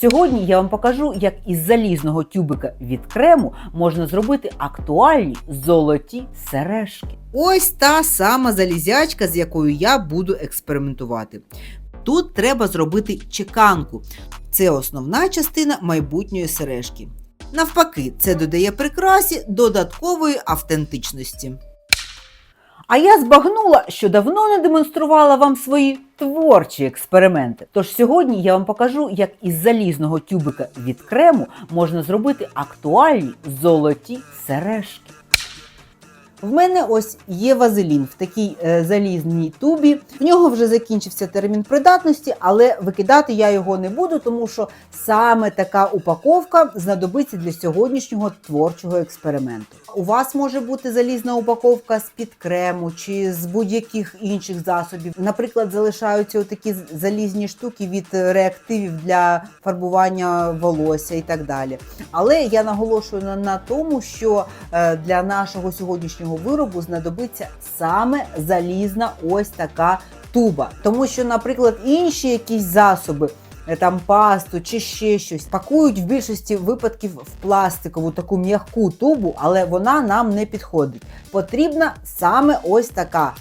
Сьогодні я вам покажу, як із залізного тюбика від крему можна зробити актуальні золоті сережки. Ось та сама залізячка, з якою я буду експериментувати. Тут треба зробити чеканку. Це основна частина майбутньої сережки. Навпаки, це додає прикрасі додаткової автентичності. А я збагнула, що давно не демонструвала вам свої творчі експерименти. Тож сьогодні я вам покажу, як із залізного тюбика від крему можна зробити актуальні золоті сережки. В мене ось є вазелін в такій е, залізній тубі. В нього вже закінчився термін придатності, але викидати я його не буду, тому що саме така упаковка знадобиться для сьогоднішнього творчого експерименту. У вас може бути залізна упаковка з під крему чи з будь-яких інших засобів. Наприклад, залишаються такі залізні штуки від е, реактивів для фарбування волосся і так далі. Але я наголошую на, тому, що е, для нашого сьогоднішнього виробу знадобиться саме залізна ось така туба. Тому що, наприклад, інші якісь засоби. е, Там пасту чи ще щось пакують в більшості випадків в пластикову таку м'яку тубу, але вона нам не підходить. Потрібна саме ось така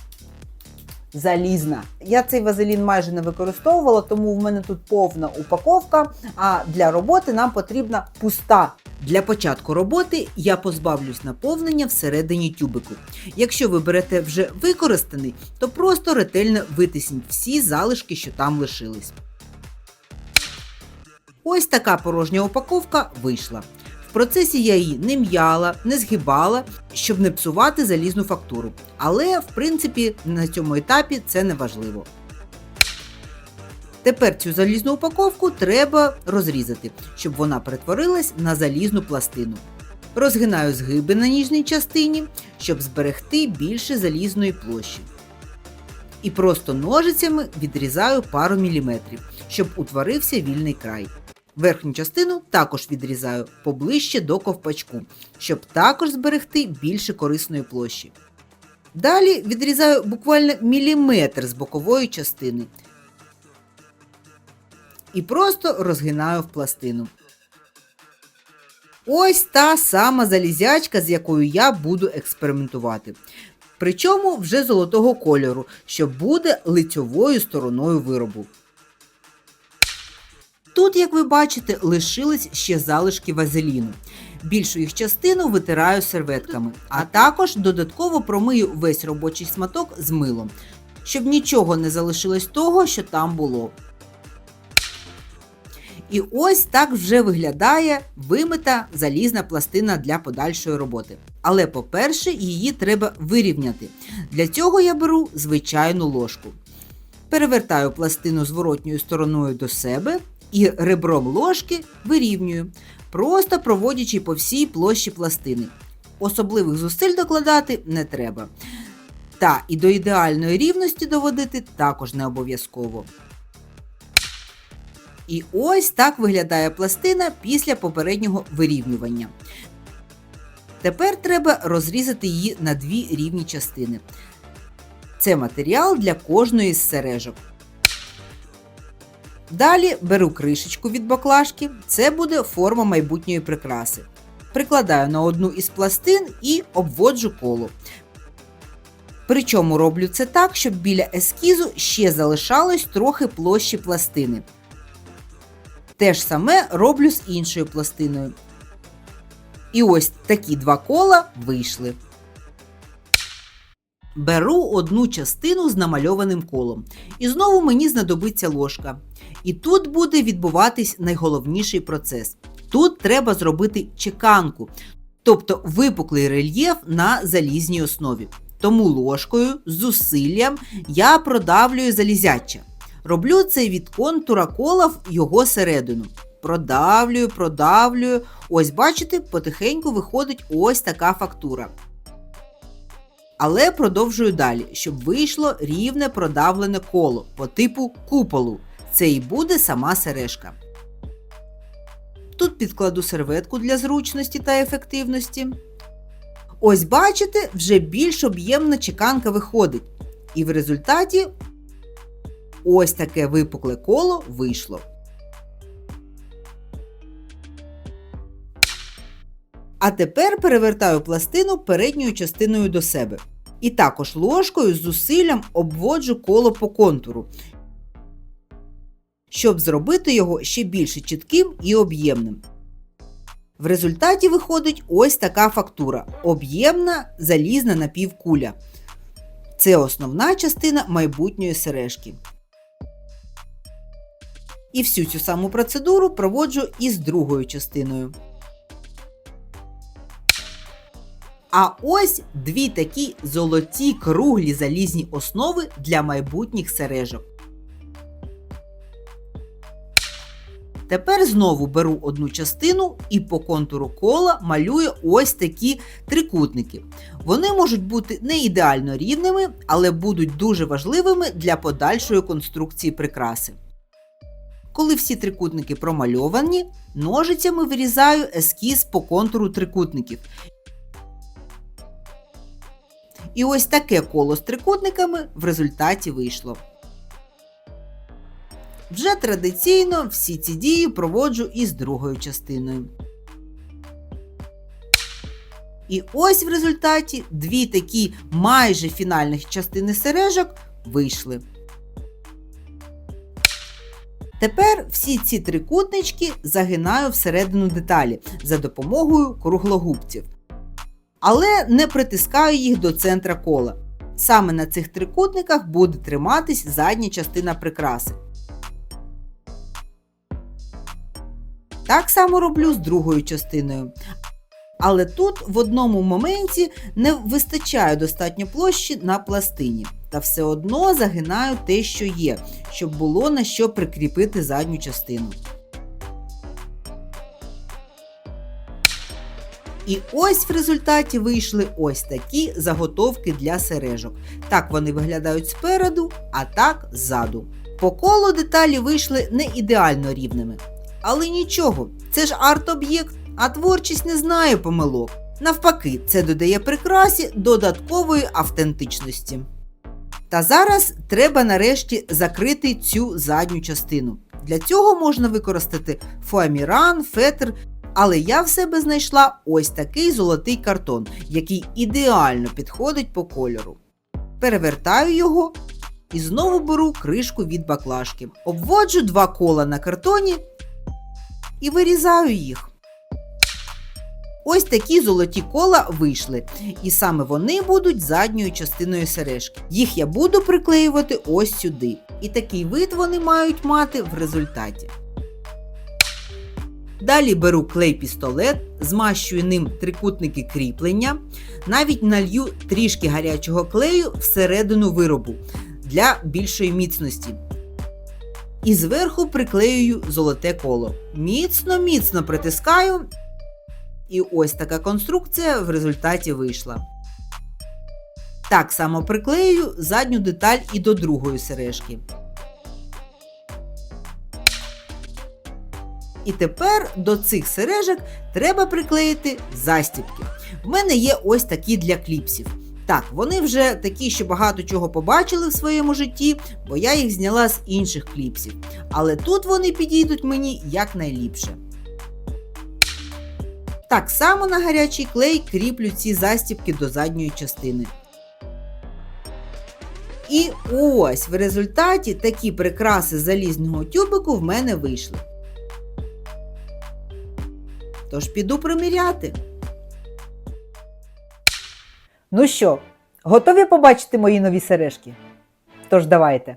залізна. Я цей вазелін майже не використовувала, тому в мене тут повна упаковка. А для роботи нам потрібна пуста. Для початку роботи я позбавлюсь наповнення всередині тюбику. Якщо ви берете вже використаний, то просто ретельно витисніть всі залишки, що там лишились. Ось така порожня упаковка вийшла. Процесі я її не м'яла, не згибала, щоб не псувати залізну фактуру. Але, в принципі, на цьому етапі це не важливо. Тепер цю залізну упаковку треба розрізати, щоб вона перетворилась на залізну пластину. Розгинаю згиби на ніжній частині, щоб зберегти більше залізної площі. І просто ножицями відрізаю пару міліметрів, щоб утворився вільний край. Верхню частину також відрізаю поближче до ковпачку, щоб також зберегти більше корисної площі. Далі відрізаю буквально міліметр з бокової частини і просто розгинаю в пластину. Ось та сама залізячка, з якою я буду експериментувати. Причому вже золотого кольору, що буде лицьовою стороною виробу. Тут, як ви бачите, лишились ще залишки вазеліну. Більшу їх частину витираю серветками, а також додатково промию весь робочий сматок з милом, щоб нічого не залишилось того, що там було. І ось так вже виглядає вимита залізна пластина для подальшої роботи. Але, по-перше, її треба вирівняти. Для цього я беру звичайну ложку. Перевертаю пластину зворотньою стороною до себе і ребром ложки вирівнюю, просто проводячи по всій площі пластини. Особливих зусиль докладати не треба. Та і до ідеальної рівності доводити також не обов'язково. І ось так виглядає пластина після попереднього вирівнювання. Тепер треба розрізати її на дві рівні частини. Це матеріал для кожної з сережок. Далі беру кришечку від баклажки, це буде форма майбутньої прикраси. Прикладаю на одну із пластин і обводжу коло. Причому роблю це так, щоб біля ескізу ще залишалось трохи площі пластини. Те ж саме роблю з іншою пластиною. І ось такі два кола вийшли. Беру одну частину з намальованим колом. І знову мені знадобиться ложка. І тут буде відбуватись найголовніший процес. Тут треба зробити чеканку, тобто випуклий рельєф на залізній основі. Тому ложкою з зусиллям я продавлюю залізяча. Роблю це від контура кола в його середину. Продавлюю, продавлюю. Ось, бачите, потихеньку виходить ось така фактура. Але продовжую далі, щоб вийшло рівне продавлене коло по типу куполу це і буде сама сережка. Тут підкладу серветку для зручності та ефективності. Ось, бачите, вже більш об'ємна чеканка виходить. І в результаті ось таке випукле коло вийшло. А тепер перевертаю пластину передньою частиною до себе. І також ложкою з зусиллям обводжу коло по контуру, щоб зробити його ще більш чітким і об'ємним. В результаті виходить ось така фактура об'ємна залізна напівкуля. Це основна частина майбутньої сережки. І всю цю саму процедуру проводжу із другою частиною. А ось дві такі золоті круглі залізні основи для майбутніх сережок. Тепер знову беру одну частину і по контуру кола малюю ось такі трикутники. Вони можуть бути не ідеально рівними, але будуть дуже важливими для подальшої конструкції прикраси. Коли всі трикутники промальовані, ножицями вирізаю ескіз по контуру трикутників. І ось таке коло з трикутниками в результаті вийшло. Вже традиційно всі ці дії проводжу із другою частиною. І ось в результаті дві такі майже фінальних частини сережок вийшли. Тепер всі ці трикутнички загинаю всередину деталі за допомогою круглогубців. Але не притискаю їх до центра кола. Саме на цих трикутниках буде триматись задня частина прикраси. Так само роблю з другою частиною. Але тут в одному моменті не вистачає достатньо площі на пластині. Та все одно загинаю те, що є, щоб було на що прикріпити задню частину. І ось в результаті вийшли ось такі заготовки для сережок. Так вони виглядають спереду, а так ззаду. По колу деталі вийшли не ідеально рівними. Але нічого, це ж арт-об'єкт, а творчість не знає помилок. Навпаки, це додає прикрасі додаткової автентичності. Та зараз треба нарешті закрити цю задню частину. Для цього можна використати фоаміран, фетр, але я в себе знайшла ось такий золотий картон, який ідеально підходить по кольору. Перевертаю його і знову беру кришку від баклажки. Обводжу два кола на картоні і вирізаю їх. Ось такі золоті кола вийшли, і саме вони будуть задньою частиною сережки. Їх я буду приклеювати ось сюди. І такий вид вони мають мати в результаті. Далі беру клей-пістолет, змащую ним трикутники кріплення, навіть налью трішки гарячого клею всередину виробу для більшої міцності. І зверху приклеюю золоте коло. Міцно-міцно притискаю. І ось така конструкція в результаті вийшла. Так само приклею задню деталь і до другої сережки. І тепер до цих сережок треба приклеїти застібки. В мене є ось такі для кліпсів. Так, вони вже такі, що багато чого побачили в своєму житті, бо я їх зняла з інших кліпсів. Але тут вони підійдуть мені якнайліпше. Так само на гарячий клей кріплю ці застібки до задньої частини. І ось в результаті такі прикраси залізного тюбику в мене вийшли. Тож піду приміряти. Ну що, готові побачити мої нові сережки? Тож давайте.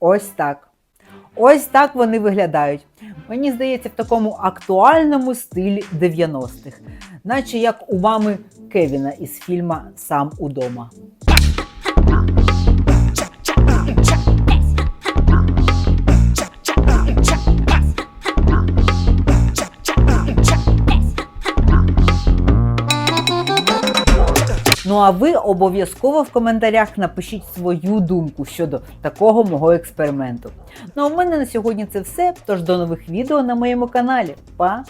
Ось так. Ось так вони виглядають. Мені здається, в такому актуальному стилі 90-х, наче як у мами Кевіна із фільма Сам удома. Ну а ви обов'язково в коментарях напишіть свою думку щодо такого мого експерименту. Ну а в мене на сьогодні це все. Тож до нових відео на моєму каналі. Па!